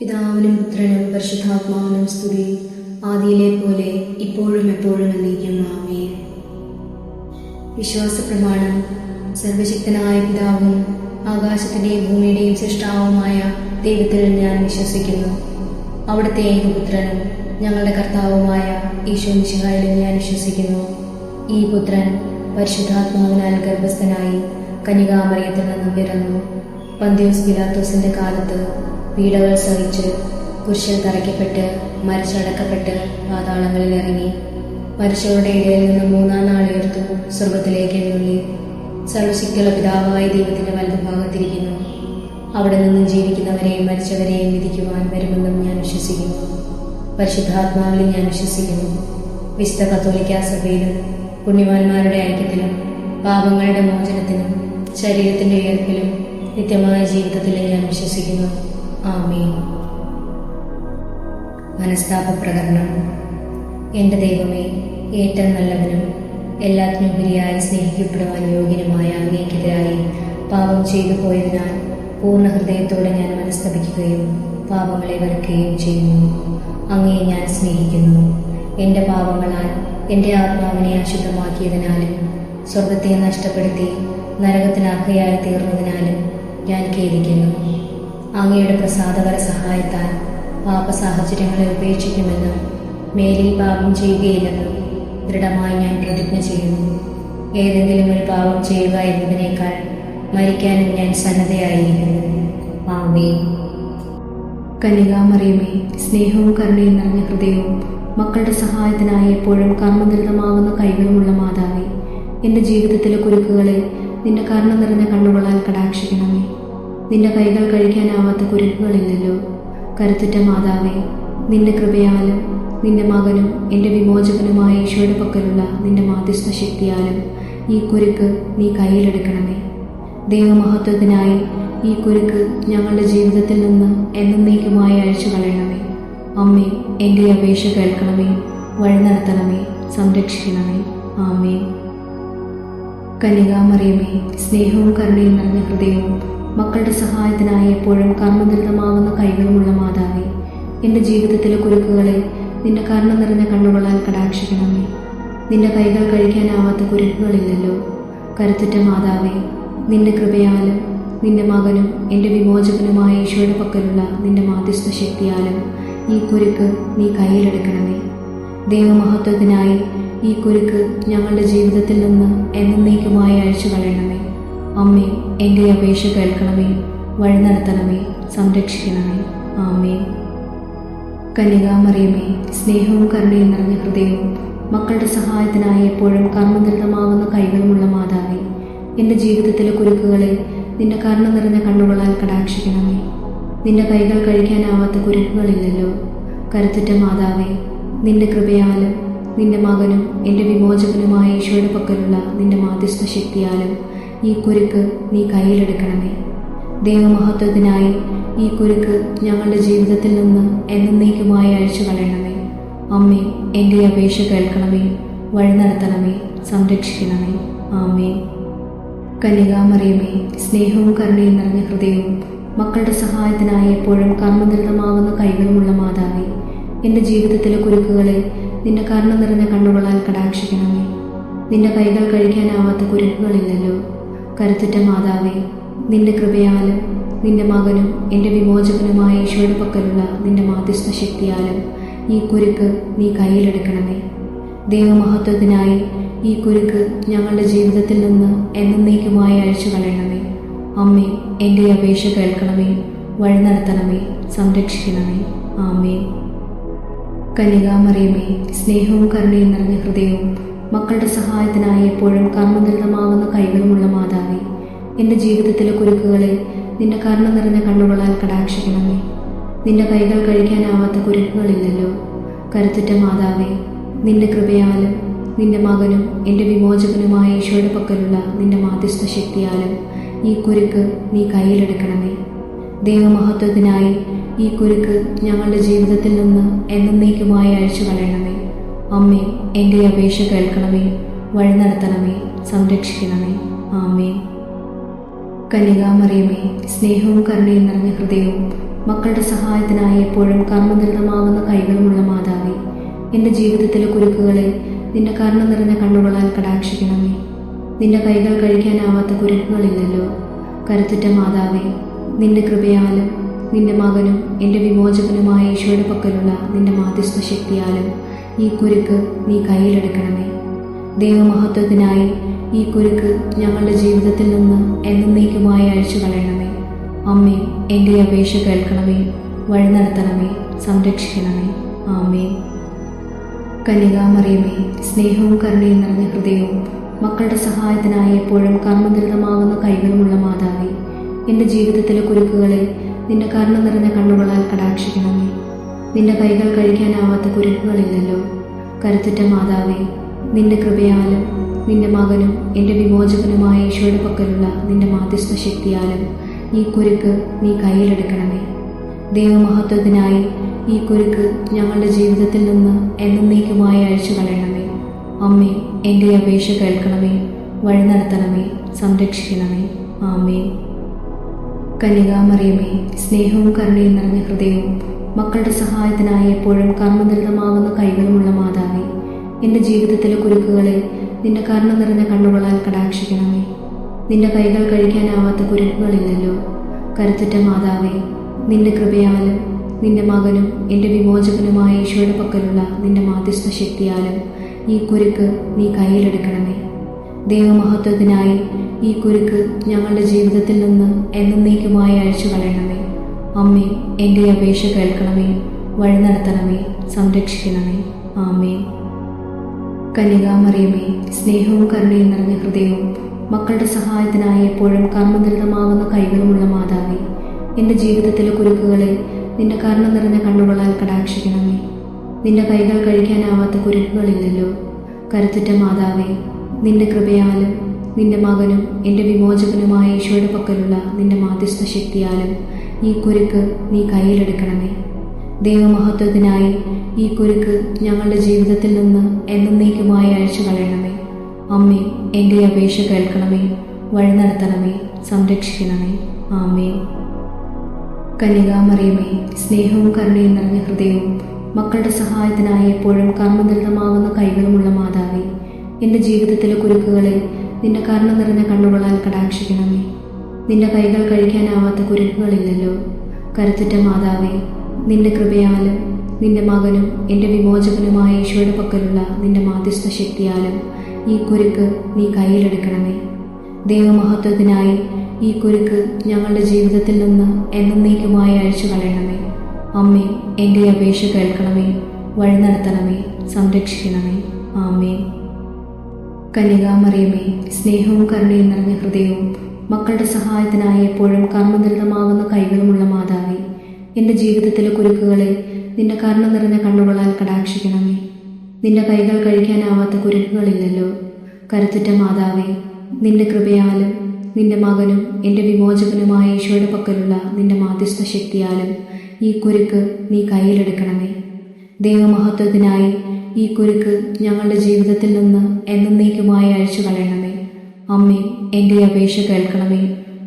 പിതാവിനും പുത്രനും പരിശുദ്ധാത്മാവിനും സ്തുതി. ആദിയിലെ പോലെ ഇപ്പോഴും എപ്പോഴും എന്നേക്കും ആമേ വിശ്വാസ പ്രമാണം സർവശക്തനായ പിതാവും ആകാശത്തിന്റെയും ഭൂമിയുടെയും സൃഷ്ടാവുമായ ദൈവത്തിൽ ഞാൻ വിശ്വസിക്കുന്നു. അവിടുത്തെ ഏകപുത്രനും ഞങ്ങളുടെ കർത്താവുമായ ഈശോ മിശിഹായിലും ഞാൻ വിശ്വസിക്കുന്നു. ഈ പുത്രൻ പരിശുദ്ധാത്മാവിനാൽ ഗർഭസ്ഥനായി കനികാമറിയത്തിൽ നിന്നും പിറന്നു. പന്തിയോസ് പിലാത്തോസിന്റെ കാലത്ത് പീഡകൾ സഹിച്ച് കുരിശിൽ തറയ്ക്കപ്പെട്ട് മരിച്ചടക്കപ്പെട്ട് പാതാളങ്ങളിൽ ഇറങ്ങി മരിച്ചവരുടെ ഇടയിൽ നിന്ന് മൂന്നാം നാൾ ഉയർത്തു സ്വർഗത്തിലേക്ക് എഴുന്നള്ളി. സർവശക്തിയുള്ള പിതാവായ ദൈവത്തിന്റെ വലതുഭാഗത്തിരിക്കുന്നു. അവിടെ നിന്നും ജീവിക്കുന്നവരെയും മരിച്ചവരെയും വിധിക്കുവാൻ വരുമെന്നും ഞാൻ വിശ്വസിക്കുന്നു. പരിശുദ്ധാത്മാവിൽ ഞാൻ വിശ്വസിക്കുന്നു. വിശുദ്ധ കത്തോലിക്ക സഭയിലും പുണ്യവാന്മാരുടെ ഐക്യത്തിലും പാപങ്ങളുടെ മോചനത്തിനും ശരീരത്തിന്റെ ഉയർപ്പിലും നിത്യമായ ജീവിതത്തിലും ഞാൻ വിശ്വസിക്കുന്നു. ആമീൻ. മനസ്താപ പ്രകരണം എന്റെ ദൈവമേ ഏറ്റവും നല്ലവനും എല്ലാത്തിനുപരിയായി സ്നേഹിക്കപ്പെടുവാൻ യോഗ്യനുമായ അങ്ങേക്കെതിരായി പാപം ചെയ്തു പോയതിനാൽ പൂർണ ഹൃദയത്തോടെ ഞാൻ മനസ്തപിക്കുകയും പാപങ്ങളെ വെറുക്കുകയും ചെയ്യുന്നു. അങ്ങയെ ഞാൻ സ്നേഹിക്കുന്നു. എന്റെ പാപങ്ങളാൽ എന്റെ ആത്മാവിനെ അശുദ്ധമാക്കിയതിനാലും സ്വർഗത്തെ നഷ്ടപ്പെടുത്തി നരകത്തിനാക്കയായി തീർന്നതിനാലും ഞാൻ ഖേദിക്കുന്നു. അങ്ങയുടെ പ്രസാദകര സഹായത്താൽ പാപ സാഹചര്യങ്ങളെ ഉപേക്ഷിക്കുമെന്നും മേലിൽ പാപം ചെയ്യുകയില്ലെന്നും ദൃഢമായി ഞാൻ പ്രതിജ്ഞ ചെയ്യുന്നു. ഏതെങ്കിലും ഒരു പാപം ചെയ്യുക എന്നതിനേക്കാൾ മരിക്കാനും ഞാൻ സന്നദ്ധയായിരിക്കുന്നു. ആമേ കന്യകാമറിയമേ സ്നേഹവും കരുണയും നിറഞ്ഞ ഹൃദയവും മക്കളുടെ സഹായത്തിനായി എപ്പോഴും കർമ്മനിരതമാകുന്ന കൈകളുമുള്ള മാതാവേ എന്റെ ജീവിതത്തിലെ കുരുക്കുകളെ നിന്റെ കരുണ നിറഞ്ഞ കണ്ണുകളാൽ കടാക്ഷിക്കണമേ. നിന്റെ കൈകൾ കഴിക്കാനാവാത്ത കുരുക്കുകളില്ലല്ലോ. കരുത്തുറ്റ മാതാവേ നിന്റെ കൃപയാലും നിന്റെ മകനും എന്റെ വിമോചകനുമായ ഈശോയുടെ പക്കലുള്ള നിന്റെ മാധ്യസ്ഥ ശക്തിയാലും ഈ കുരുക്ക് നീ കയ്യിലെടുക്കണമേ. ദൈവമഹത്വത്തിനായി ഈ കുരുക്ക് ഞങ്ങളുടെ ജീവിതത്തിൽ നിന്ന് എന്നേക്കുമായി അഴിച്ചു കളയണമേ. അമ്മേ എന്റെ അപേക്ഷ കേൾക്കണമേ വഴി നടത്തണമേ സംരക്ഷിക്കണമേ. ആമേ കന്യകാമറിയമേ സ്നേഹവും കരുണയും നിറഞ്ഞ ഹൃദയവും മക്കളുടെ സഹായത്തിനായി എപ്പോഴും കർമ്മനിരതമാകുന്ന കൈകളുമുള്ള മാതാവേ എന്റെ ജീവിതത്തിലെ കുരുക്കുകളെ നിന്റെ കരുണ നിറഞ്ഞ കണ്ണുകളാൽ കടാക്ഷിക്കണമേ. നിന്റെ കൈകൾ കഴിക്കാനാവാത്ത കുരുക്കുകളില്ലല്ലോ. കരുത്തുറ്റ മാതാവേ നിന്റെ കൃപയാലും നിന്റെ മകനും എന്റെ വിമോചകനുമായ ഈശോയുടെ പക്കലുള്ള നിന്റെ മാധ്യസ്ഥ ശക്തിയാലും ഈ കുരുക്ക് നീ കയ്യിലെടുക്കണമേ. ദൈവമഹത്വത്തിനായി ഈ കുരുക്ക് ഞങ്ങളുടെ ജീവിതത്തിൽ നിന്ന് എന്നേക്കുമായി അഴിച്ചു കളയണമേ അമ്മേ എന്റെ അപേക്ഷ കേൾക്കണമേ വഴി നടത്തണമേ സംരക്ഷിക്കണമേ. ആമേ കന്യകാമറിയമേ സ്നേഹവും കരുണയും നിറഞ്ഞ ഹൃദയവും മക്കളുടെ സഹായത്തിനായി എപ്പോഴും കർമ്മനിരതമാകുന്ന കൈകളുമുള്ള മാതാവേ എന്റെ ജീവിതത്തിലെ കുരുക്കുകളെ നിന്റെ കരുണ നിറഞ്ഞ കണ്ണുകളാൽ കടാക്ഷിക്കണമേ. നിന്റെ കൈകൾ കഴിക്കാനാവാത്ത കുരുക്കുകളില്ലല്ലോ. കരുത്തുറ്റ മാതാവേ നിന്റെ കൃപയാലും നിന്റെ മകനും എന്റെ വിമോചകനുമായ ഈശോയുടെ പക്കലുള്ള നിന്റെ മാധ്യസ്ഥ ശക്തിയാലും ഈ കുരുക്ക് നീ കയ്യിലെടുക്കണമേ. ദൈവമഹത്വത്തിനായി ഈ കുരുക്ക് ഞങ്ങളുടെ ജീവിതത്തിൽ നിന്ന് എന്നേക്കുമായി അഴിച്ചു കളയണമേ. അമ്മേ എന്റെ അപേക്ഷ കേൾക്കണമേ. വഴി നടത്തണമേ. സംരക്ഷിക്കണമേ. ആമേ കന്യകാമറിയമേ സ്നേഹവും കരുണയും നിറഞ്ഞ ഹൃദയവും മക്കളുടെ സഹായത്തിനായി എപ്പോഴും കർമ്മനിരതമാകുന്ന കൈകളുമുള്ള മാതാവേ എന്റെ ജീവിതത്തിലെ കുരുക്കുകളെ നിന്റെ കരുണ നിറഞ്ഞ കണ്ണുകളാൽ കടാക്ഷിക്കണമേ. നിന്റെ കൈകൾ കഴിക്കാനാവാത്ത കുരുക്കുകളില്ലല്ലോ. കരുത്തുറ്റ മാതാവേ നിന്റെ കൃപയാലും നിന്റെ മകനും എന്റെ വിമോചകനുമായ ഈശോയുടെ പക്കലുള്ള നിന്റെ മാധ്യസ്ഥ ശക്തിയാലും ഈ കുരുക്ക് നീ കയ്യിലെടുക്കണമേ. ദൈവമഹത്വത്തിനായി ഈ കുരുക്ക് ഞങ്ങളുടെ ജീവിതത്തിൽ നിന്ന് എന്നേക്കുമായി അഴിച്ചു കളയണമേ. അമ്മേ എന്റെ അപേക്ഷ കേൾക്കണമേ വഴി നടത്തണമേ സംരക്ഷിക്കണമേ. ആമേ കന്യകാമറിയമേ സ്നേഹവും കരുണയും നിറഞ്ഞ ഹൃദയവും മക്കളുടെ സഹായത്തിനായി എപ്പോഴും കർമ്മനിരതമാകുന്ന കൈകളുമുള്ള മാതാവേ എന്റെ ജീവിതത്തിലെ കുരുക്കുകളെ നിന്റെ കരുണ നിറഞ്ഞ കണ്ണുകളാൽ കടാക്ഷിക്കണമേ. നിന്റെ കൈകൾ കഴിക്കാനാവാത്ത കുരുക്കുകളില്ലല്ലോ. കരുത്തുറ്റ മാതാവേ നിന്റെ കൃപയാലും നിന്റെ മകനും എന്റെ വിമോചകനുമായ ഈശോയുടെ പക്കലുള്ള നിന്റെ മാധ്യസ്ഥ ശക്തിയാലും ഈ കുരുക്ക് നീ കയ്യിലെടുക്കണമേ. ദൈവമഹത്വത്തിനായി ഈ കുരുക്ക് ഞങ്ങളുടെ ജീവിതത്തിൽ നിന്ന് എന്നേക്കുമായി അഴിച്ചു കളയണമേ അമ്മേ എന്റെ അപേക്ഷ കേൾക്കണമേ. വഴി നടത്തണമേ. സംരക്ഷിക്കണമേ. ആമേ കന്യകാമറിയമേ സ്നേഹവും കരുണയും നിറഞ്ഞ ഹൃദയവും മക്കളുടെ സഹായത്തിനായി എപ്പോഴും കർമ്മനിരതമാകുന്ന കൈകളുമുള്ള മാതാവേ എന്റെ ജീവിതത്തിലെ കുരുക്കുകളെ നിന്റെ കരുണ നിറഞ്ഞ കണ്ണുകളാൽ കടാക്ഷിക്കണമേ. നിന്റെ കൈകൾ കഴിക്കാനാവാത്ത കുരുക്കുകളില്ലല്ലോ. കരുത്തുറ്റ മാതാവേ നിന്റെ കൃപയാലും നിന്റെ മകനും എന്റെ വിമോചകനുമായ ഈശോയുടെ പക്കലുള്ള നിന്റെ മാധ്യസ്ഥ ശക്തിയാലും ഈ കുരുക്ക് നീ കയ്യിലെടുക്കണമേ. ദൈവമഹത്വത്തിനായി ഈ കുരുക്ക് ഞങ്ങളുടെ ജീവിതത്തിൽ നിന്ന് എന്നേക്കുമായി അഴിച്ചു കളയണമേ. അമ്മേ എന്റെ അപേക്ഷ കേൾക്കണമേ. വഴി നടത്തണമേ. സംരക്ഷിക്കണമേ. ആമേ കന്യകാമറിയമേ സ്നേഹവും കരുണയും നിറഞ്ഞ ഹൃദയവും മക്കളുടെ സഹായത്തിനായി എപ്പോഴും കർമ്മനിരതമാകുന്ന കൈകളുമുള്ള മാതാവേ എന്റെ ജീവിതത്തിലെ കുരുക്കുകളെ നിന്റെ കരുണ നിറഞ്ഞ കണ്ണുകളാൽ കടാക്ഷിക്കണമേ. നിന്റെ കൈകൾ കഴിക്കാനാവാത്ത കുരുക്കുകളില്ലല്ലോ. കരുത്തുറ്റ മാതാവേ നിന്റെ കൃപയാലും നിന്റെ മകനും എന്റെ വിമോചകനുമായ ഈശോയുടെ പക്കലുള്ള നിന്റെ മാധ്യസ്ഥ ശക്തിയാലും ഈ കുരുക്ക് നീ കയ്യിലെടുക്കണമേ. ദൈവമഹത്വത്തിനായി ഈ കുരുക്ക് ഞങ്ങളുടെ ജീവിതത്തിൽ നിന്ന് എന്നേക്കുമായി അഴിച്ചു കളയണമേ. അമ്മേ എന്റെ അപേക്ഷ കേൾക്കണമേ വഴി നടത്തണമേ സംരക്ഷിക്കണമേ. ആമേ കന്യകാമറിയമേ സ്നേഹവും കരുണയും നിറഞ്ഞ ഹൃദയവും മക്കളുടെ സഹായത്തിനായി എപ്പോഴും കർമ്മനിരതമാകുന്ന കൈകളുമുള്ള മാതാവേ എന്റെ ജീവിതത്തിലെ കുരുക്കുകളെ നിന്റെ കരുണ നിറഞ്ഞ കണ്ണുകളാൽ കടാക്ഷിക്കണമേ. നിന്റെ കൈകൾ കഴിക്കാനാവാത്ത കുരുക്കുകളില്ലല്ലോ. കരുത്തുറ്റ മാതാവേ നിന്റെ കൃപയാലും നിന്റെ മകനും എന്റെ വിമോചകനുമായ ഈശോയുടെ പക്കലുള്ള നിന്റെ മാധ്യസ്ഥ ശക്തിയാലും ഈ കുരുക്ക് നീ കയ്യിലെടുക്കണമേ. ദൈവമഹത്വത്തിനായി ഈ കുരുക്ക് ഞങ്ങളുടെ ജീവിതത്തിൽ നിന്ന് എന്നേക്കുമായി അഴിച്ചു കളയണമേ അമ്മേ എന്റെ അപേക്ഷ കേൾക്കണമേ വഴി നടത്തണമേ സംരക്ഷിക്കണമേ. ആമേ കന്യകാമറിയമേ സ്നേഹവും കരുണയും നിറഞ്ഞ ഹൃദയവും മക്കളുടെ സഹായത്തിനായി എപ്പോഴും കർമ്മനിരതമാകുന്ന കൈകളുമുള്ള മാതാവേ എന്റെ ജീവിതത്തിലെ കുരുക്കുകളെ നിന്റെ കരുണ നിറഞ്ഞ കണ്ണുകളാൽ കടാക്ഷിക്കണമേ. നിന്റെ കൈകൾ കഴിക്കാനാവാത്ത കുരുക്കുകളില്ലല്ലോ. കരുത്തുറ്റ മാതാവേ നിന്റെ കൃപയാലും നിന്റെ മകനും എന്റെ വിമോചകനുമായ ഈശോയുടെ പക്കലുള്ള നിന്റെ മാധ്യസ്ഥ ശക്തിയാലും ഈ കുരുക്ക് നീ കയ്യിലെടുക്കണമേ. ദൈവമഹത്വത്തിനായി ഈ കുരുക്ക് ഞങ്ങളുടെ ജീവിതത്തിൽ നിന്ന് എന്നേക്കുമായി അഴിച്ചു കളയണമേ. അമ്മേ എന്റെ അപേക്ഷ കേൾക്കണമേ. വഴി നടത്തണമേ. സംരക്ഷിക്കണമേ. ആമേ കന്യകാമറിയമേ സ്നേഹവും കരുണയും നിറഞ്ഞ ഹൃദയവും മക്കളുടെ സഹായത്തിനായി എപ്പോഴും കർമ്മനിരതമാകുന്ന കൈകളുമുള്ള മാതാവേ എന്റെ ജീവിതത്തിലെ കുരുക്കുകളെ നിന്റെ കരുണ നിറഞ്ഞ കണ്ണുകളാൽ കടാക്ഷിക്കണമേ. നിന്റെ കൈകൾ കഴിക്കാനാവാത്ത കുരുക്കുകളില്ലല്ലോ. കരുത്തുറ്റ മാതാവേ നിന്റെ കൃപയാലും നിന്റെ മകനും എന്റെ വിമോചകനുമായ ഈശോയുടെ പക്കലുള്ള നിന്റെ മാധ്യസ്ഥ ശക്തിയാലും ഈ കുരുക്ക് നീ കയ്യിലെടുക്കണമേ. ദൈവമഹത്വത്തിനായി ഈ കുരുക്ക് ഞങ്ങളുടെ ജീവിതത്തിൽ നിന്ന് എന്നേക്കുമായി അഴിച്ചു കളയണമേ. അമ്മേ എന്റെ അപേക്ഷ കേൾക്കണമേ വഴി നടത്തണമേ സംരക്ഷിക്കണമേ. ആമേ കന്യകാമറിയമേ സ്നേഹവും കരുണയും നിറഞ്ഞ ഹൃദയവും മക്കളുടെ സഹായത്തിനായി എപ്പോഴും കർമ്മനിരതമാകുന്ന കൈകളുമുള്ള മാതാവേ എന്റെ ജീവിതത്തിലെ കുരുക്കുകളെ നിന്റെ കരുണ നിറഞ്ഞ കണ്ണുകളാൽ കടാക്ഷിക്കണമേ. നിന്റെ കൈകൾ കഴിക്കാനാവാത്ത കുരുക്കുകളില്ലല്ലോ. കരുത്തുറ്റ മാതാവേ നിന്റെ കൃപയാലും നിന്റെ മകനും എന്റെ വിമോചകനുമായ ഈശോയുടെ പക്കലുള്ള നിന്റെ മാധ്യസ്ഥ ശക്തിയാലും ഈ കുരുക്ക് നീ കയ്യിലെടുക്കണമേ. ദൈവമഹത്വത്തിനായി ഈ കുരുക്ക് ഞങ്ങളുടെ ജീവിതത്തിൽ നിന്ന് എന്നേക്കുമായി അഴിച്ചു കളയണമേ അമ്മേ എന്റെ അപേക്ഷ കേൾക്കണമേ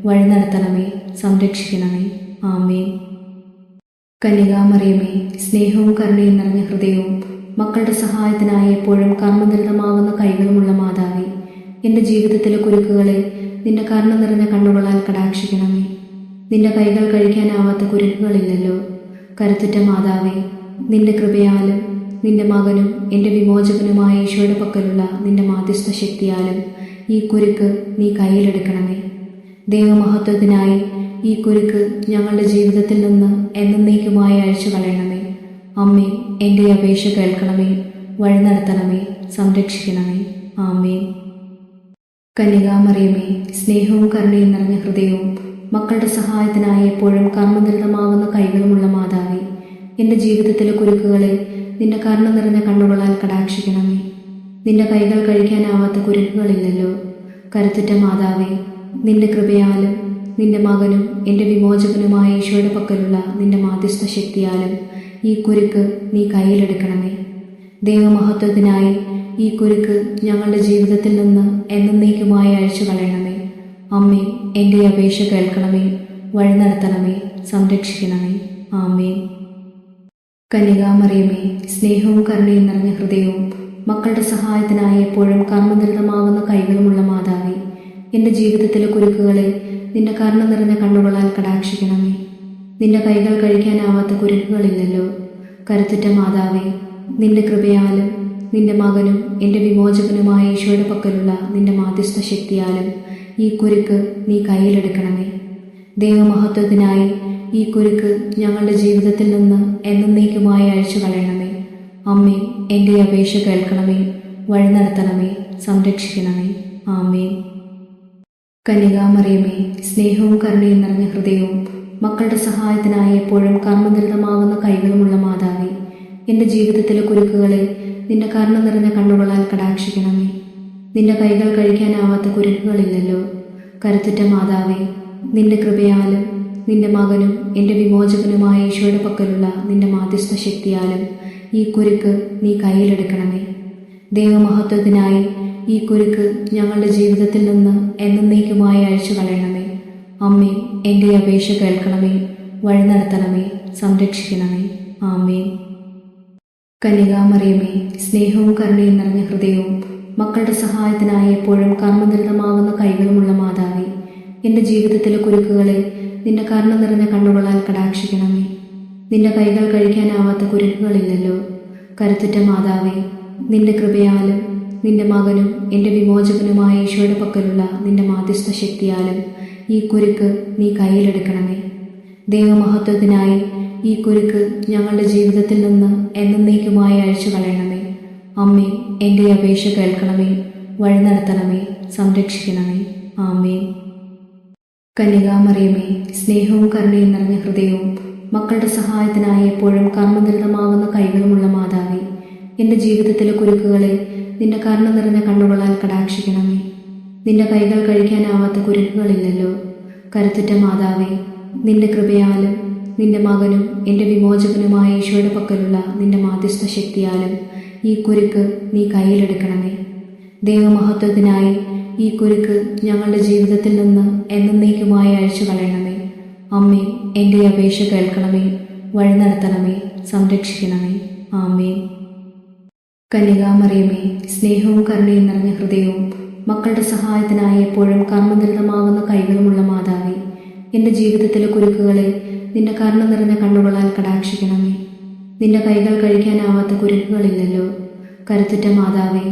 വഴി നടത്തണമേ സംരക്ഷിക്കണമേ. ആമേ കന്യകാമറിയമേ സ്നേഹവും കരുണയും നിറഞ്ഞ ഹൃദയവും മക്കളുടെ സഹായത്തിനായി എപ്പോഴും കർമ്മനിരതമാകുന്ന കൈകളുമുള്ള മാതാവേ എന്റെ ജീവിതത്തിലെ കുരുക്കുകളെ നിന്റെ കരുണ നിറഞ്ഞ കണ്ണുകളാൽ കടാക്ഷിക്കണമേ. നിന്റെ കൈകൾ കഴിക്കാനാവാത്ത കുരുക്കുകളില്ലല്ലോ. കരുത്തുറ്റ മാതാവേ നിന്റെ കൃപയാലും നിന്റെ മകനും എന്റെ വിമോചകനുമായ ഈശോയുടെ പക്കലുള്ള നിന്റെ മാധ്യസ്ഥ ശക്തിയാലും ഈ കുരുക്ക് നീ കയ്യിലെടുക്കണമേ. ദൈവമഹത്വത്തിനായി ഈ കുരുക്ക് ഞങ്ങളുടെ ജീവിതത്തിൽ നിന്ന് എന്നേക്കുമായി അഴിച്ചു കളയണമേ. അമ്മേ എന്റെ അപേക്ഷ കേൾക്കണമേ. വഴി നടത്തണമേ. സംരക്ഷിക്കണമേ. ആമേ കന്യകാമറിയമേ സ്നേഹവും കരുണയും നിറഞ്ഞ ഹൃദയവും മക്കളുടെ സഹായത്തിനായി എപ്പോഴും കർമ്മനിരതമാകുന്ന കൈകളുമുള്ള മാതാവേ എന്റെ ജീവിതത്തിലെ കുരുക്കുകളെ നിന്റെ കരുണ നിറഞ്ഞ കണ്ണുകളാൽ കടാക്ഷിക്കണമേ. നിന്റെ കൈകൾ കഴിക്കാനാവാത്ത കുരുക്കുകളില്ലല്ലോ കരുത്തുറ്റ മാതാവേ നിന്റെ കൃപയാലും നിന്റെ മകനും എന്റെ വിമോചകനുമായ ഈശോയുടെ പക്കലുള്ള നിന്റെ മാധ്യസ്ഥ ശക്തിയാലും ഈ കുരുക്ക് നീ കയ്യിലെടുക്കണമേ. ദൈവമഹത്വത്തിനായി ഈ കുരുക്ക് ഞങ്ങളുടെ ജീവിതത്തിൽ നിന്ന് എന്നേക്കുമായി അഴിച്ചു കളയണമേ. അമ്മേ എന്റെ അപേക്ഷ കേൾക്കണമേ വഴി നടത്തണമേ സംരക്ഷിക്കണമേ. ആമേ കന്യകാമറിയമേ സ്നേഹവും കരുണയും നിറഞ്ഞ ഹൃദയവും മക്കളുടെ സഹായത്തിനായി എപ്പോഴും കർമ്മനിരതമാകുന്ന കൈകളുമുള്ള മാതാവേ എന്റെ ജീവിതത്തിലെ കുരുക്കുകളെ നിന്റെ കരുണ നിറഞ്ഞ കണ്ണുകളാൽ കടാക്ഷിക്കണമേ. നിന്റെ കൈകൾ കഴിക്കാനാവാത്ത കുരുക്കുകളില്ലല്ലോ. കരുത്തുറ്റ മാതാവേ നിന്റെ കൃപയാലും നിന്റെ മകനും എന്റെ വിമോചകനുമായ ഈശോയുടെ പക്കലുള്ള നിന്റെ മാധ്യസ്ഥ ശക്തിയാലും ഈ കുരുക്ക് നീ കയ്യിലെടുക്കണമേ. ദൈവമഹത്വത്തിനായി ഈ കുരുക്ക് ഞങ്ങളുടെ ജീവിതത്തിൽ നിന്ന് എന്നേക്കുമായി അഴിച്ചു കളയണമേ അമ്മേ എന്റെ അപേക്ഷ കേൾക്കണമേ വഴി നടത്തണമേ സംരക്ഷിക്കണമേ. ആമേ കന്യകാമറിയമേ സ്നേഹവും കരുണയും നിറഞ്ഞ ഹൃദയവും മക്കളുടെ സഹായത്തിനായി എപ്പോഴും കർമ്മനിരതമാകുന്ന കൈകളുമുള്ള മാതാവേ എന്റെ ജീവിതത്തിലെ കുരുക്കുകളെ നിന്റെ കരുണ നിറഞ്ഞ കണ്ണുകളാൽ കടാക്ഷിക്കണമേ. നിന്റെ കൈകൾ കഴിക്കാനാവാത്ത കുരുക്കുകളില്ലല്ലോ. കരുത്തുറ്റ മാതാവേ നിന്റെ കൃപയാലും നിന്റെ മകനും എന്റെ വിമോചകനുമായ ഈശോയുടെ പക്കലുള്ള നിന്റെ മാധ്യസ്ഥ ശക്തിയാലും ഈ കുരുക്ക് നീ കയ്യിലെടുക്കണമേ. ദൈവമഹത്വത്തിനായി ഈ കുരുക്ക് ഞങ്ങളുടെ ജീവിതത്തിൽ നിന്ന് എന്നേക്കുമായി അഴിച്ചു കളയണമേ. അമ്മേ എന്റെ അപേക്ഷ കേൾക്കണമേ. വഴി നടത്തണമേ. സംരക്ഷിക്കണമേ. ആമേ കന്യകാമറിയമേ സ്നേഹവും കരുണയും നിറഞ്ഞ ഹൃദയവും മക്കളുടെ സഹായത്തിനായി എപ്പോഴും കർമ്മനിരതമാകുന്ന കൈകളുമുള്ള മാതാവേ എന്റെ ജീവിതത്തിലെ കുരുക്കുകളെ നിന്റെ കരുണ നിറഞ്ഞ കണ്ണുകളാൽ കടാക്ഷിക്കണമേ. നിന്റെ കൈകൾ കഴിക്കാനാവാത്ത കുരുക്കുകളില്ലല്ലോ കരുത്തുറ്റ മാതാവേ നിന്റെ കൃപയാലും നിന്റെ മകനും എന്റെ വിമോചകനുമായ ഈശോയുടെ പക്കലുള്ള നിന്റെ മാധ്യസ്ഥ ശക്തിയാലും ഈ കുരുക്ക് നീ കയ്യിലെടുക്കണമേ. ദൈവമഹത്വത്തിനായി ഈ കുരുക്ക് ഞങ്ങളുടെ ജീവിതത്തിൽ നിന്ന് എന്നേക്കുമായി അഴിച്ചു കളയണമേ. അമ്മേ എന്റെ അപേക്ഷ കേൾക്കണമേ വഴി നടത്തണമേ സംരക്ഷിക്കണമേ. ആമേ കന്യകാമറിയമേ സ്നേഹവും കരുണയും നിറഞ്ഞ ഹൃദയവും മക്കളുടെ സഹായത്തിനായി എപ്പോഴും കർമ്മനിരതമാകുന്ന കൈകളുമുള്ള മാതാവേ എന്റെ ജീവിതത്തിലെ കുരുക്കുകളെ നിന്റെ കരുണ നിറഞ്ഞ കണ്ണുകളാൽ കടാക്ഷിക്കണമേ. നിന്റെ കൈകൾ കഴിക്കാനാവാത്ത കുരുക്കുകളില്ലല്ലോ. കരുത്തുറ്റ മാതാവേ നിന്റെ കൃപയാലും നിന്റെ മകനും എന്റെ വിമോചകനുമായ ഈശോയുടെ പക്കലുള്ള നിന്റെ മാധ്യസ്ഥ ശക്തിയാലും ഈ കുരുക്ക് നീ കയ്യിലെടുക്കണമേ. ദൈവമഹത്വത്തിനായി ഈ കുരുക്ക് ഞങ്ങളുടെ ജീവിതത്തിൽ നിന്ന് എന്നേക്കുമായി അഴിച്ചു കളയണമേ അമ്മേ എന്റെ അപേക്ഷ കേൾക്കണമേ വഴി നടത്തണമേ സംരക്ഷിക്കണമേ. ആമേ കന്യകാമറിയമേ സ്നേഹവും കരുണയും നിറഞ്ഞ ഹൃദയവും മക്കളുടെ സഹായത്തിനായി എപ്പോഴും കർമ്മനിരതമാകുന്ന കൈകളുമുള്ള മാതാവേ എന്റെ ജീവിതത്തിലെ കുരുക്കുകളെ നിന്റെ കരുണ നിറഞ്ഞ കണ്ണുകളാൽ കടാക്ഷിക്കണമേ. നിന്റെ കൈകൾ കഴിക്കാനാവാത്ത കുരുക്കുകളില്ലല്ലോ. കരുത്തുറ്റ മാതാവേ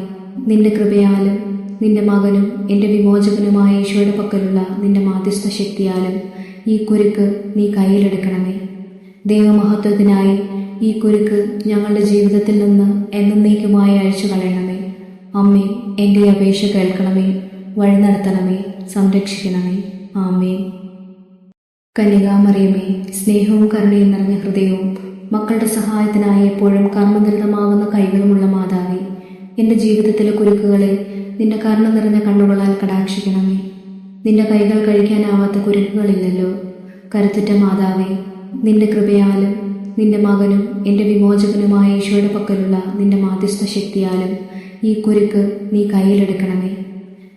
നിന്റെ കൃപയാലും നിന്റെ മകനും എന്റെ വിമോചകനുമായ ഈശോയുടെ പക്കലുള്ള നിന്റെ മാധ്യസ്ഥ ശക്തിയാലും ഈ കുരുക്ക് നീ കയ്യിലെടുക്കണമേ. ദൈവമഹത്വത്തിനായി ഈ കുരുക്ക് ഞങ്ങളുടെ ജീവിതത്തിൽ നിന്ന് എന്നേക്കുമായി അഴിച്ചു കളയണമേ. അമ്മേ എന്റെ അപേക്ഷ കേൾക്കണമേ. വഴി നടത്തണമേ. സംരക്ഷിക്കണമേ. ആമേ കന്യകാമറിയമേ സ്നേഹവും കരുണയും നിറഞ്ഞ ഹൃദയവും മക്കളുടെ സഹായത്തിനായി എപ്പോഴും കർമ്മനിരതമാകുന്ന കൈകളുമുള്ള മാതാവേ എന്റെ ജീവിതത്തിലെ കുരുക്കുകളെ നിന്റെ കരുണ നിറഞ്ഞ കണ്ണുകളാൽ കടാക്ഷിക്കണമേ. നിന്റെ കൈകൾ കഴിക്കാനാവാത്ത കുരുക്കുകളില്ലല്ലോ കരുത്തുറ്റ മാതാവേ നിന്റെ കൃപയാലും നിന്റെ മകനും എന്റെ വിമോചകനുമായ ഈശോയുടെ പക്കലുള്ള നിന്റെ മാധ്യസ്ഥ ശക്തിയാലും ഈ കുരുക്ക് നീ കയ്യിലെടുക്കണമേ.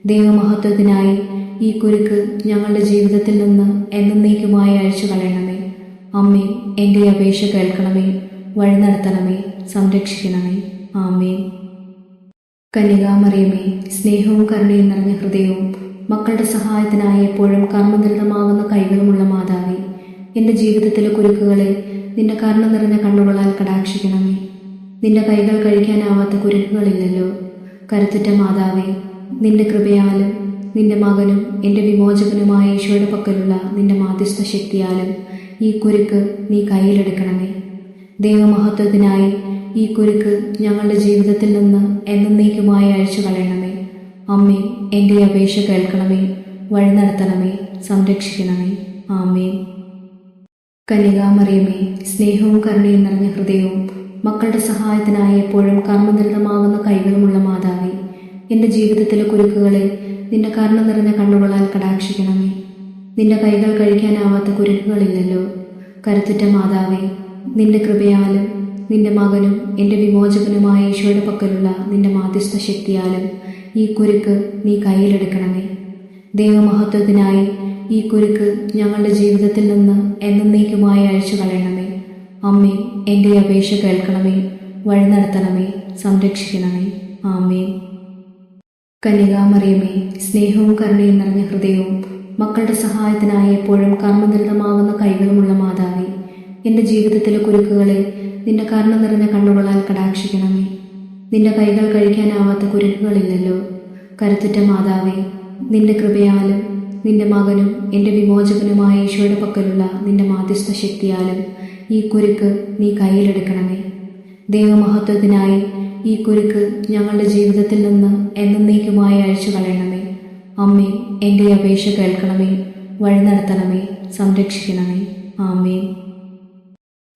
ദൈവമഹത്വത്തിനായി ഈ കുരുക്ക് ഞങ്ങളുടെ ജീവിതത്തിൽ നിന്ന് എന്നേക്കുമായി അഴിച്ചു കളയണമേ. അമ്മേ എന്റെ അപേക്ഷ കേൾക്കണമേ വഴി നടത്തണമേ സംരക്ഷിക്കണമേ. ആമേ കന്യകാമറിയമേ സ്നേഹവും കരുണയും നിറഞ്ഞ ഹൃദയവും മക്കളുടെ സഹായത്തിനായി എപ്പോഴും കർമ്മനിരതമാകുന്ന കൈകളുമുള്ള മാതാവേ എന്റെ ജീവിതത്തിലെ കുരുക്കുകളെ നിന്റെ കരുണ നിറഞ്ഞ കണ്ണുകളാൽ കടാക്ഷിക്കണമേ. നിന്റെ കൈകൾ കഴിക്കാനാവാത്ത കുരുക്കുകളില്ലല്ലോ. കരുത്തുറ്റ മാതാവേ നിന്റെ കൃപയാലും നിന്റെ മകനും എന്റെ വിമോചകനുമായ ഈശോയുടെ പക്കലുള്ള നിന്റെ മാധ്യസ്ഥ ശക്തിയാലും ഈ കുരുക്ക് നീ കയ്യിലെടുക്കണമേ. ദൈവമഹത്വത്തിനായി ഈ കുരുക്ക് ഞങ്ങളുടെ ജീവിതത്തിൽ നിന്ന് എന്നേക്കുമായി അഴിച്ചു കളയണമേ അമ്മേ എന്റെ അപേക്ഷ കേൾക്കണമേ വഴി നടത്തണമേ സംരക്ഷിക്കണമേ. ആമേ കന്യകാമറിയമേ സ്നേഹവും കരുണയും നിറഞ്ഞ ഹൃദയവും മക്കളുടെ സഹായത്തിനായി എപ്പോഴും കർമ്മനിരതമാകുന്ന കൈകളുമുള്ള മാതാവേ എന്റെ ജീവിതത്തിലെ കുരുക്കുകളെ നിന്റെ കരുണ നിറഞ്ഞ കണ്ണുകളാൽ കടാക്ഷിക്കണമേ. നിന്റെ കൈകൾ കഴിക്കാനാവാത്ത കുരുക്കുകളില്ലല്ലോ. കരുത്തുറ്റ മാതാവേ നിന്റെ കൃപയാലും നിന്റെ മകനും എന്റെ വിമോചകനുമായ ഈശോയുടെ പക്കലുള്ള നിന്റെ മാധ്യസ്ഥ ശക്തിയാലും ഈ കുരുക്ക് നീ കയ്യിലെടുക്കണമേ. ദൈവമഹത്വത്തിനായി ഈ കുരുക്ക് ഞങ്ങളുടെ ജീവിതത്തിൽ നിന്ന് എന്നേക്കുമായി അഴിച്ചു കളയണമേ അമ്മേ എന്റെ അപേക്ഷ കേൾക്കണമേ. വഴി നടത്തണമേ. സംരക്ഷിക്കണമേ. ആമേ കന്യകാമറിയമേ സ്നേഹവും കരുണയും നിറഞ്ഞ ഹൃദയവും മക്കളുടെ സഹായത്തിനായി എപ്പോഴും കർമ്മനിരതമാകുന്ന കൈകളുമുള്ള മാതാവേ എന്റെ ജീവിതത്തിലെ കുരുക്കുകളെ നിന്റെ കരുണ നിറഞ്ഞ കണ്ണുകളാൽ കടാക്ഷിക്കണമേ. നിന്റെ കൈകൾ കഴിക്കാനാവാത്ത കുരുക്കുകളില്ലല്ലോ കരുത്തുറ്റ മാതാവേ നിന്റെ കൃപയാലും നിന്റെ മകനും എന്റെ വിമോചകനുമായ ഈശോയുടെ പക്കലുള്ള നിന്റെ മാധ്യസ്ഥ ശക്തിയാലും ഈ കുരുക്ക് നീ കയ്യിലെടുക്കണമേ. ദൈവമഹത്വത്തിനായി ഈ കുരുക്ക് ഞങ്ങളുടെ ജീവിതത്തിൽ നിന്ന് എന്നേക്കുമായി അഴിച്ചു കളയണമേ. അമ്മേ എന്റെ അപേക്ഷ കേൾക്കണമേ വഴി നടത്തണമേ സംരക്ഷിക്കണമേ. ആമേ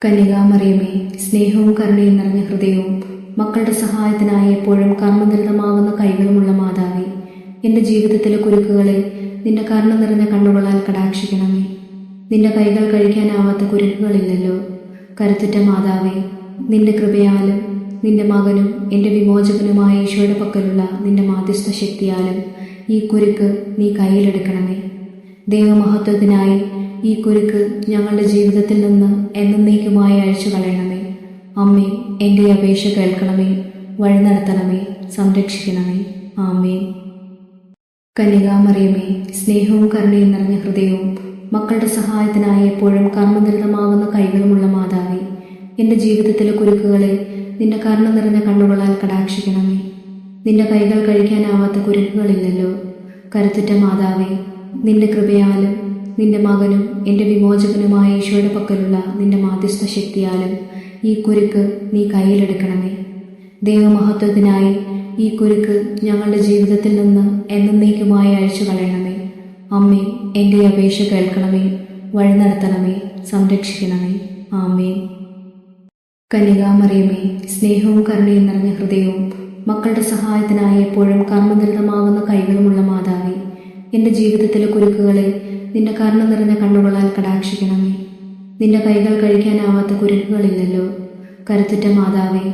കന്യകാമറിയമേ സ്നേഹവും കരുണയും നിറഞ്ഞ ഹൃദയവും മക്കളുടെ സഹായത്തിനായി എപ്പോഴും കർമ്മനിരതമാകുന്ന കൈകളുമുള്ള മാതാവേ എന്റെ ജീവിതത്തിലെ കുരുക്കുകളെ നിന്റെ കരുണ നിറഞ്ഞ കണ്ണുകളാൽ കടാക്ഷിക്കണമേ. നിന്റെ കൈകൾ കഴിക്കാനാവാത്ത കുരുക്കുകളില്ലല്ലോ. കരുത്തുറ്റ മാതാവേ നിന്റെ കൃപയാലും നിന്റെ മകനും എന്റെ വിമോചകനുമായ ഈശോയുടെ പക്കലുള്ള നിന്റെ മാധ്യസ്ഥ ശക്തിയാലും ഈ കുരുക്ക് നീ കയ്യിലെടുക്കണമേ. ദൈവമഹത്വത്തിനായി ഈ കുരുക്ക് ഞങ്ങളുടെ ജീവിതത്തിൽ നിന്ന് എന്നേക്കുമായി അഴിച്ചു കളയണമേ അമ്മേ എന്റെ അപേക്ഷ കേൾക്കണമേ വഴി നടത്തണമേ സംരക്ഷിക്കണമേ. ആമേ കന്യകാമറിയമേ സ്നേഹവും കരുണയും നിറഞ്ഞ ഹൃദയവും മക്കളുടെ സഹായത്തിനായി എപ്പോഴും കർമ്മനിരതമാകുന്ന കൈകളുമുള്ള മാതാവേ എന്റെ ജീവിതത്തിലെ കുരുക്കുകളെ നിന്റെ കരുണ നിറഞ്ഞ കണ്ണുകളാൽ കടാക്ഷിക്കണമേ. നിന്റെ കൈകൾ കഴിക്കാനാവാത്ത കുരുക്കുകളില്ലല്ലോ. കരുത്തുറ്റ മാതാവേ നിന്റെ കൃപയാലും നിന്റെ മകനും എന്റെ വിമോചകനുമായ ഈശോയുടെ പക്കലുള്ള നിന്റെ മാധ്യസ്ഥ ശക്തിയാലും ഈ കുരുക്ക് നീ കയ്യിലെടുക്കണമേ. ദൈവമഹത്വത്തിനായി ഈ കുരുക്ക് ഞങ്ങളുടെ ജീവിതത്തിൽ നിന്ന് എന്നേക്കുമായി അഴിച്ചു കളയണമേ. അമ്മേ എന്റെ അപേക്ഷ കേൾക്കണമേ. വഴി നടത്തണമേ. സംരക്ഷിക്കണമേ. ആമേ കന്യകാമറിയമേ സ്നേഹവും കരുണയും നിറഞ്ഞ ഹൃദയവും മക്കളുടെ സഹായത്തിനായി എപ്പോഴും കർമ്മനിരതമാകുന്ന കൈകളുമുള്ള മാതാവേ എന്റെ ജീവിതത്തിലെ കുരുക്കുകളെ നിന്റെ കരുണ നിറഞ്ഞ കണ്ണുകളാൽ കടാക്ഷിക്കണമേ. നിന്റെ കൈകൾ കഴിക്കാനാവാത്ത കുരുക്കുകളില്ലല്ലോ കരുത്തുറ്റ മാതാവേ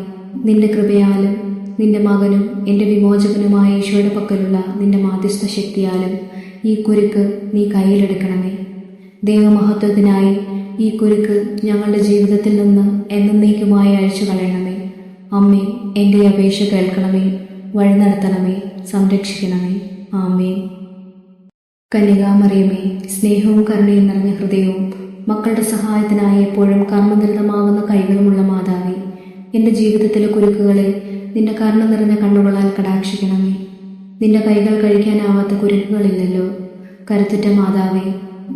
നിന്റെ കൃപയാലും നിന്റെ മകനും എന്റെ വിമോചകനുമായ ഈശോയുടെ പക്കലുള്ള നിന്റെ മാധ്യസ്ഥ ശക്തിയാലും ഈ കുരുക്ക് നീ കയ്യിലെടുക്കണമേ. ദൈവമഹത്വത്തിനായി ഈ കുരുക്ക് ഞങ്ങളുടെ ജീവിതത്തിൽ നിന്ന് എന്നേക്കുമായി അഴിച്ചു കളയണമേ. അമ്മേ എന്റെ അപേക്ഷ കേൾക്കണമേ വഴി നടത്തണമേ സംരക്ഷിക്കണമേ. ആമേ കന്യകാമറിയമേ സ്നേഹവും കരുണയും നിറഞ്ഞ ഹൃദയവും മക്കളുടെ സഹായത്തിനായി എപ്പോഴും കർമ്മനിരതമാകുന്ന കൈകളുമുള്ള മാതാവേ എന്റെ ജീവിതത്തിലെ കുരുക്കുകളെ നിന്റെ കരുണ നിറഞ്ഞ കണ്ണുകളാൽ കടാക്ഷിക്കണമേ. നിന്റെ കൈകൾ കഴിക്കാനാവാത്ത കുരുക്കുകളില്ലല്ലോ. കരുത്തുറ്റ മാതാവേ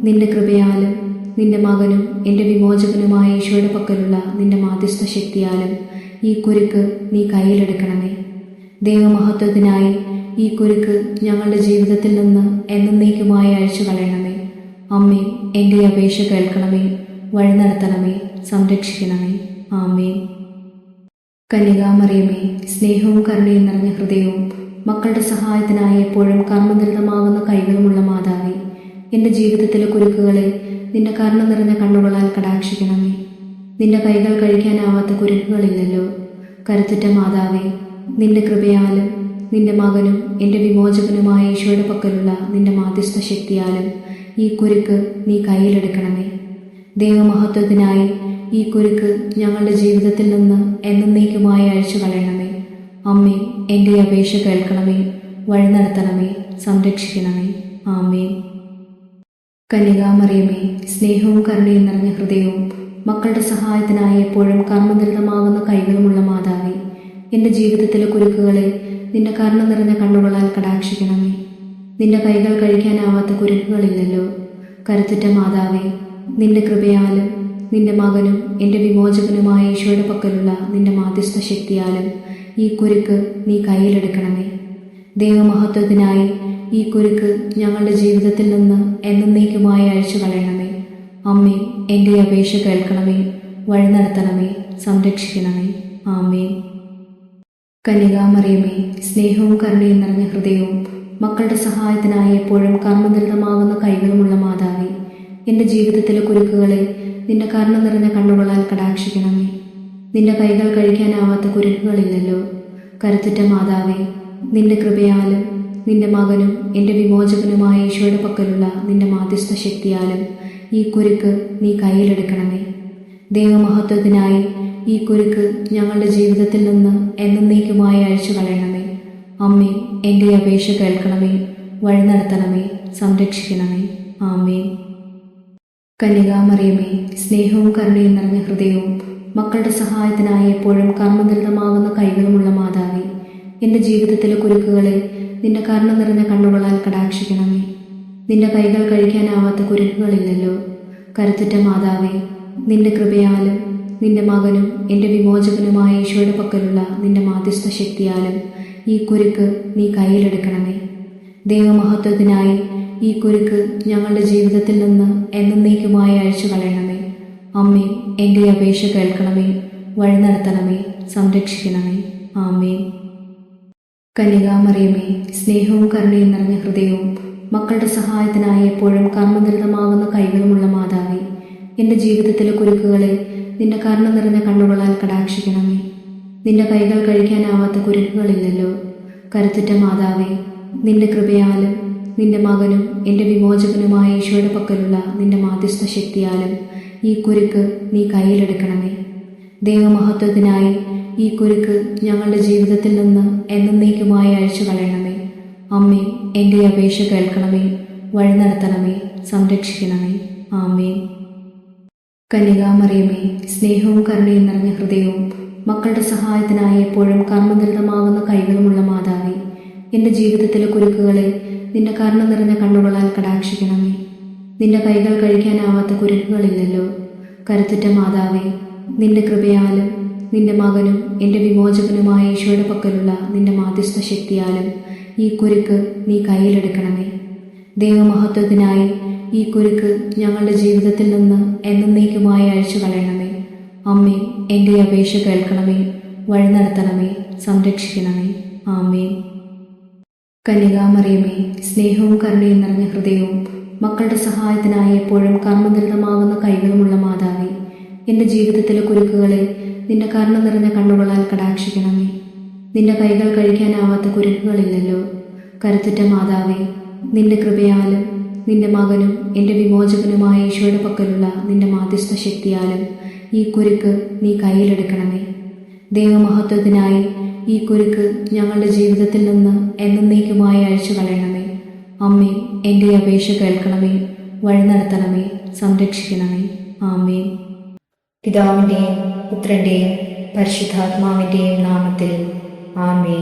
നിന്റെ കൃപയാലും നിന്റെ മകനും എന്റെ വിമോചകനുമായ ഈശോയുടെ പക്കലുള്ള നിന്റെ മാധ്യസ്ഥ ശക്തിയാലും ഈ കുരുക്ക് നീ കയ്യിലെടുക്കണമേ. ദൈവമഹത്വത്തിനായി ഈ കുരുക്ക് ഞങ്ങളുടെ ജീവിതത്തിൽ നിന്ന് എന്നേക്കുമായി അഴിച്ചു കളയണമേ അമ്മേ എന്റെ അപേക്ഷ കേൾക്കണമേ. വഴി നടത്തണമേ. സംരക്ഷിക്കണമേ. ആമേ കന്യകാമറിയമേ സ്നേഹവും കരുണയും നിറഞ്ഞ ഹൃദയവും മക്കളുടെ സഹായത്തിനായി എപ്പോഴും കർമ്മനിരതമാകുന്ന കൈകളുമുള്ള മാതാവേ എന്റെ ജീവിതത്തിലെ കുരുക്കുകളെ നിന്റെ കരുണ നിറഞ്ഞ കണ്ണുകളാൽ കടാക്ഷിക്കണമേ. നിന്റെ കൈകൾ കഴിക്കാനാവാത്ത കുരുക്കുകളില്ലല്ലോ. കരുത്തുറ്റ മാതാവേ നിന്റെ കൃപയാലും നിന്റെ മകനും എന്റെ വിമോചകനുമായ ഈശോയുടെ പക്കലുള്ള നിന്റെ മാധ്യസ്ഥ ശക്തിയാലും ഈ കുരുക്ക് നീ കയ്യിലെടുക്കണമേ. ദൈവമഹത്വത്തിനായി ഈ കുരുക്ക് ഞങ്ങളുടെ ജീവിതത്തിൽ നിന്ന് എന്നേക്കുമായി അഴിച്ചു കളയണമേ. അമ്മേ എന്റെ അപേക്ഷ കേൾക്കണമേ. വഴി നടത്തണമേ. സംരക്ഷിക്കണമേ. ആമേ കന്യകാമറിയമേ സ്നേഹവും കരുണയും നിറഞ്ഞ ഹൃദയവും മക്കളുടെ സഹായത്തിനായി എപ്പോഴും കർമ്മനിരതമാകുന്ന കൈകളുമുള്ള മാതാവേ എന്റെ ജീവിതത്തിലെ കുരുക്കുകളെ നിന്റെ കരുണ നിറഞ്ഞ കണ്ണുകളാൽ കടാക്ഷിക്കണമേ. നിന്റെ കൈകൾ കഴിക്കാനാവാത്ത കുരുക്കുകളില്ലല്ലോ കരുത്തുറ്റ മാതാവേ നിന്റെ കൃപയാലും നിന്റെ മകനും എന്റെ വിമോചകനുമായ ഈശോയുടെ പക്കലുള്ള നിന്റെ മാധ്യസ്ഥ ശക്തിയാലും ഈ കുരുക്ക് നീ കയ്യിലെടുക്കണമേ. ദൈവമഹത്വത്തിനായി ഈ കുരുക്ക് ഞങ്ങളുടെ ജീവിതത്തിൽ നിന്ന് എന്നേക്കുമായി അഴിച്ചു കളയണമേ. അമ്മേ എന്റെ അപേക്ഷ കേൾക്കണമേ വഴി നടത്തണമേ സംരക്ഷിക്കണമേ. ആമേ കന്യകാമറിയമേ സ്നേഹവും കരുണയും നിറഞ്ഞ ഹൃദയവും മക്കളുടെ സഹായത്തിനായി എപ്പോഴും കർമ്മനിരതമാകുന്ന കൈകളുമുള്ള മാതാവേ എന്റെ ജീവിതത്തിലെ കുരുക്കുകളെ നിന്റെ കരുണ നിറഞ്ഞ കണ്ണുകളാൽ കടാക്ഷിക്കണമേ. നിന്റെ കൈകൾ കഴിക്കാനാവാത്ത കുരുക്കുകളില്ലല്ലോ. കരുത്തുറ്റ മാതാവേ നിന്റെ കൃപയാലും നിന്റെ മകനും എന്റെ വിമോചകനുമായ ഈശോയുടെ പക്കലുള്ള നിന്റെ മാധ്യസ്ഥ ശക്തിയാലും ഈ കുരുക്ക് നീ കയ്യിലെടുക്കണമേ. ദൈവമഹത്വത്തിനായി ഈ കുരുക്ക് ഞങ്ങളുടെ ജീവിതത്തിൽ നിന്ന് എന്നേക്കുമായി അഴിച്ചു കളയണമേ അമ്മേ എന്റെ അപേക്ഷ കേൾക്കണമേ വഴി നടത്തണമേ സംരക്ഷിക്കണമേ. ആമേ കന്യകാമറിയമേ സ്നേഹവും കരുണയും നിറഞ്ഞ ഹൃദയവും മക്കളുടെ സഹായത്തിനായി എപ്പോഴും കർമ്മനിരതമാകുന്ന കൈകളുമുള്ള മാതാവേ എന്റെ ജീവിതത്തിലെ കുരുക്കുകളെ നിന്റെ കരുണ നിറഞ്ഞ കണ്ണുകളാൽ കടാക്ഷിക്കണമേ. നിന്റെ കൈകൾ കഴിക്കാനാവാത്ത കുരുക്കുകളില്ലല്ലോ. കരുത്തുറ്റ മാതാവേ നിന്റെ കൃപയാലും നിന്റെ മകനും എന്റെ വിമോചകനുമായ ഈശോയുടെ പക്കലുള്ള നിന്റെ മാധ്യസ്ഥ ശക്തിയാലും ഈ കുരുക്ക് നീ കയ്യിലെടുക്കണമേ. ദൈവമഹത്വത്തിനായി ഈ കുരുക്ക് ഞങ്ങളുടെ ജീവിതത്തിൽ നിന്ന് എന്നേക്കുമായി അഴിച്ചു കളയണമേ. അമ്മേ എന്റെ അപേക്ഷ കേൾക്കണമേ. വഴി നടത്തണമേ. സംരക്ഷിക്കണമേ. ആമേ കന്യകാമറിയമേ സ്നേഹവും കരുണയും നിറഞ്ഞ ഹൃദയവും മക്കളുടെ സഹായത്തിനായി എപ്പോഴും കർമ്മനിരതമാകുന്ന കൈകളുമുള്ള മാതാവേ എന്റെ ജീവിതത്തിലെ കുരുക്കുകളെ നിന്റെ കരുണ നിറഞ്ഞ കണ്ണുകളാൽ കടാക്ഷിക്കണമേ. നിന്റെ കൈകൾ കഴിക്കാനാവാത്ത കുരുക്കുകളില്ലല്ലോ. കരുത്തുറ്റ മാതാവേ നിന്റെ കൃപയാലും നിന്റെ മകനും എന്റെ വിമോചകനുമായ ഈശോയുടെ പക്കലുള്ള നിന്റെ മാധ്യസ്ഥ ശക്തിയാലും ഈ കുരുക്ക് നീ കയ്യിലെടുക്കണമേ. ദൈവമഹത്വത്തിനായി ഈ കുരുക്ക് ഞങ്ങളുടെ ജീവിതത്തിൽ നിന്ന് എന്നേക്കുമായി അഴിച്ചു കളയണമേ. അമ്മേ എന്റെ അപേക്ഷ കേൾക്കണമേ. വഴി നടത്തണമേ. സംരക്ഷിക്കണമേ. ആമേ കന്യകാമറിയമേ സ്നേഹവും കരുണയും നിറഞ്ഞ ഹൃദയവും മക്കളുടെ സഹായത്തിനായി എപ്പോഴും കർമ്മനിരതമാകുന്ന കൈകളുമുള്ള മാതാവേ എന്റെ ജീവിതത്തിലെ കുരുക്കുകളെ നിന്റെ കരുണ നിറഞ്ഞ കണ്ണുകളാൽ കടാക്ഷിക്കണമേ. നിന്റെ കൈകൾ കഴിക്കാനാവാത്ത കുരുക്കുകളില്ലല്ലോ. കരുത്തുറ്റ മാതാവേ നിന്റെ കൃപയാലും നിന്റെ മകനും എന്റെ വിമോചകനുമായ ഈശോയുടെ പക്കലുള്ള നിന്റെ മാധ്യസ്ഥ ശക്തിയാലും ഈ കുരുക്ക് നീ കയ്യിലെടുക്കണമേ. ദൈവമഹത്വത്തിനായി ഈ കുരുക്ക് ഞങ്ങളുടെ ജീവിതത്തിൽ നിന്ന് എന്നേക്കുമായി അഴിച്ചു കളയണമേ അമ്മേ എന്റെ അപേക്ഷ കേൾക്കണമേ വഴി നടത്തണമേ സംരക്ഷിക്കണമേ. ആമേ കന്യകാമറിയമേ സ്നേഹവും കരുണയും നിറഞ്ഞ ഹൃദയവും മക്കളുടെ സഹായത്തിനായി എപ്പോഴും കർമ്മനിരതമാകുന്ന കൈകളുമുള്ള മാതാവേ എന്റെ ജീവിതത്തിലെ കുരുക്കുകളെ നിന്റെ കരുണ നിറഞ്ഞ കണ്ണുകളാൽ കടാക്ഷിക്കണമേ. നിന്റെ കൈകൾ കഴിക്കാനാവാത്ത കുരുക്കുകളില്ലല്ലോ. കരുത്തുറ്റ മാതാവേ നിന്റെ കൃപയാലും നിന്റെ മകനും എന്റെ വിമോചകനുമായ ഈശോയുടെ പക്കലുള്ള നിന്റെ മാധ്യസ്ഥ ശക്തിയാലും ഈ കുരുക്ക് നീ കയ്യിലെടുക്കണമേ. ദൈവമഹത്വത്തിനായി ഈ കുരുക്ക് ഞങ്ങളുടെ ജീവിതത്തിൽ നിന്ന് എന്നേക്കുമായി അഴിച്ചു കളയണമേ. അമ്മേ എന്റെ അപേക്ഷ കേൾക്കണമേ. വഴി നടത്തണമേ. സംരക്ഷിക്കണമേ. ആമേ പിതാവിന്റെയും പുത്രന്റെയും പരിശുദ്ധാത്മാവിന്റെയും നാമത്തിൽ ആമേ